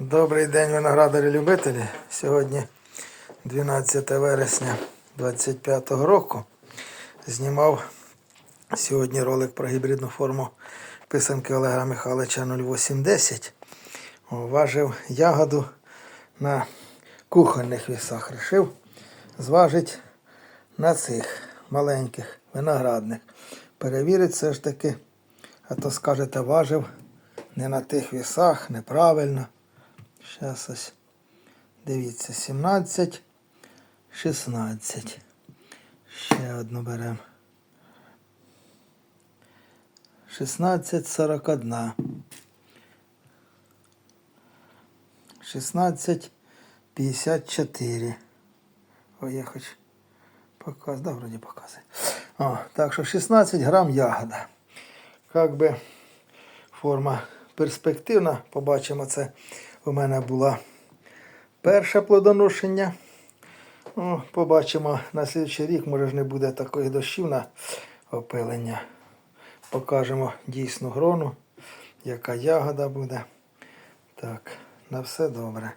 Добрий день, виноградарі-любителі. Сьогодні 12 вересня 25 року. Знімав сьогодні ролик про гібридну форму писанки Олега Михайловича 0810. О, Важив ягоду на кухонних вісах. Рішив зважити на цих маленьких виноградних. Перевірити все ж таки, а то скажете, важив не на тих вісах, неправильно. Зараз ось. Дивіться, 17, 16. Ще одну беремо. 16, 41. 16, 54. Ой, я хоч показ, да, вроді показує. О, так що 16 грам ягода. Как би форма перспективна. Побачимо, це у мене була перше плодоношення. Ну, побачимо на слідчий рік, може ж не буде такої дощів на опилення. Покажемо дійсну грону, яка ягода буде. Так, на все добре.